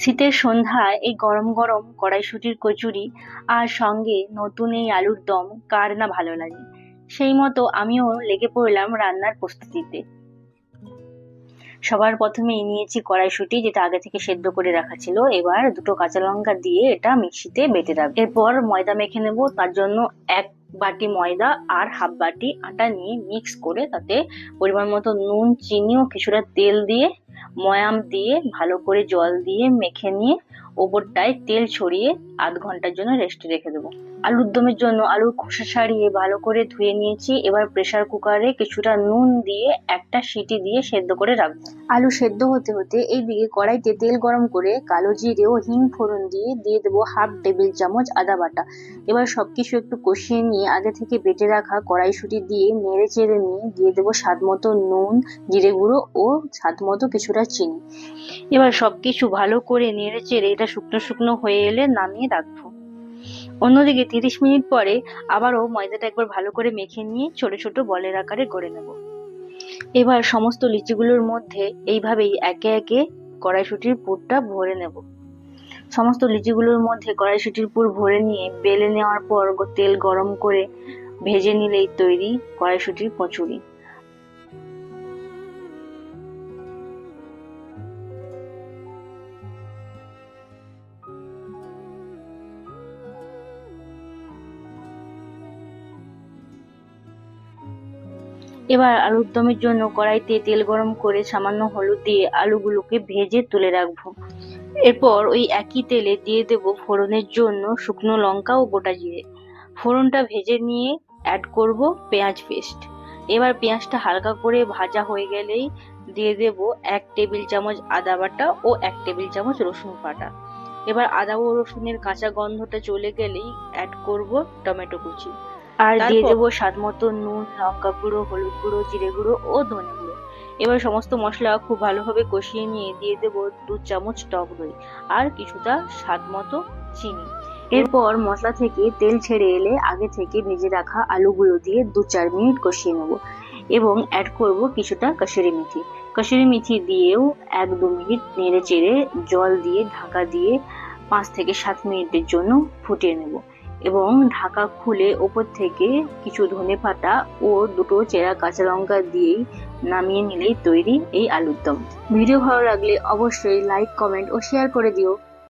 শীতের সন্ধ্যায় এই গরম গরম কড়াইশুঁটির কচুরি আর সঙ্গে নতুন এই আলুর দম, কার না ভালো লাগে। সেই মতো আমিও লেগে পড়লাম রান্নার প্রস্তুতিতে। সবার প্রথমেই নিয়েছি কড়াইশুঁটি, যেটা আগে থেকে সেদ্ধ করে রাখা ছিল। এবার দুটো কাঁচা লঙ্কা দিয়ে এটা মিক্সিতে বেটে রাখব। এরপর ময়দা মেখে নেব। তার জন্য এক বাটি ময়দা আর হাফ বাটি আটা নিয়ে মিক্স করে তাতে পরিমাণ মতো নুন, চিনি ও কিছুটা তেল দিয়ে ময়াম দিয়ে ভালো করে জল দিয়ে মেখে নিয়ে ওপরটায় তেল ছড়িয়ে আধ ঘণ্টার জন্য রেস্টে রেখে দেবো। আলুর দমের জন্য আলুর খোসা ছাড়িয়ে ভালো করে ধুয়ে নিয়েছি। এবার প্রেসার কুকারে কিছুটা নুন দিয়ে একটা সিটি দিয়ে সেদ্ধ করে রাখব। আলু সেদ্ধ হতে হতে এইদিকে কড়াইতে তেল গরম করে কালো জিরে ও হিং ফোড়ন দিয়ে দিয়ে দেবো হাফ টেবিল চামচ আদা বাটা। এবার সবকিছু একটু কষিয়ে নিয়ে আগে থেকে বেটে রাখা কড়াইশুঁটি দিয়ে নেড়ে চেড়ে নিয়ে দিয়ে দেবো স্বাদ মতো নুন জিরে গুঁড়ো ও স্বাদ মতো কিছুটা চিনি। এবার সবকিছু ভালো করে নেড়ে চেড়ে এটা শুকনো শুকনো হয়ে এলে নামিয়ে রাখব। অন্যদিকে তিরিশ মিনিট পরে আবারও ময়দাটা একবার ভালো করে মেখে নিয়ে ছোট ছোট বলের আকারে গড়ে নেব। এবার সমস্ত লিচিগুলোর মধ্যে এইভাবেই একে একে কড়াইশুটির পুরটা ভরে নেব। সমস্ত লিচিগুলোর মধ্যে কড়াইশুটির পুর ভরে নিয়ে বেলে নেওয়ার পর তেল গরম করে ভেজে নিলেই তৈরি কড়াইশুটির কচুরি। এবার আলুর দমের জন্য কড়াইতে তেল গরম করে সামান্য হলুদ দিয়ে আলুগুলোকে ভেজে তুলে রাখব। এরপর ওই একই তেলে দিয়ে দেব ফোড়নের জন্য শুকনো লঙ্কা ও গোটা জিরে। ফোড়নটা ভেজে নিয়ে অ্যাড করব পেঁয়াজ পেস্ট এবার পেঁয়াজটা হালকা করে ভাজা হয়ে গেলেই দিয়ে দেব এক টেবিল চামচ আদা বাটা ও এক টেবিল চামচ রসুন বাটা। এবার আদা ও রসুনের কাঁচা গন্ধটা চলে গেলেই অ্যাড করব টমেটো কুচি। আর দিয়ে দেবো স্বাদ মতো নুন লঙ্কা গুঁড়ো হলুদ গুঁড়ো জিরে গুঁড়ো ও ধনে গুঁড়ো। এবার সমস্ত মশলা খুব ভালোভাবে কষিয়ে নিয়ে দিয়ে দেবো দু চামচ টক দই আর কিছুটা স্বাদ মতো চিনি। এরপর মশলা থেকে তেল ছেড়ে এলে আগে থেকে ভেজে রাখা আলুগুলো দিয়ে দু চার মিনিট কষিয়ে নেব এবং অ্যাড করব কিছুটা কাশুরি মেথি। কাশুরি মেথি দিয়েও এক দু মিনিট নেড়ে চেড়ে জল দিয়ে ঢাকা দিয়ে পাঁচ থেকে সাত মিনিটের জন্য ফুটিয়ে নেব। এবং ঢাকা খুলে ওপর থেকে কিছু ধনে পাতা ও দুটো চেরা কাঁচা লঙ্কা দিয়েই নামিয়ে নিলেই তৈরি এই আলুর দম ভিডিও ভালো লাগলে অবশ্যই লাইক কমেন্ট ও শেয়ার করে দিও।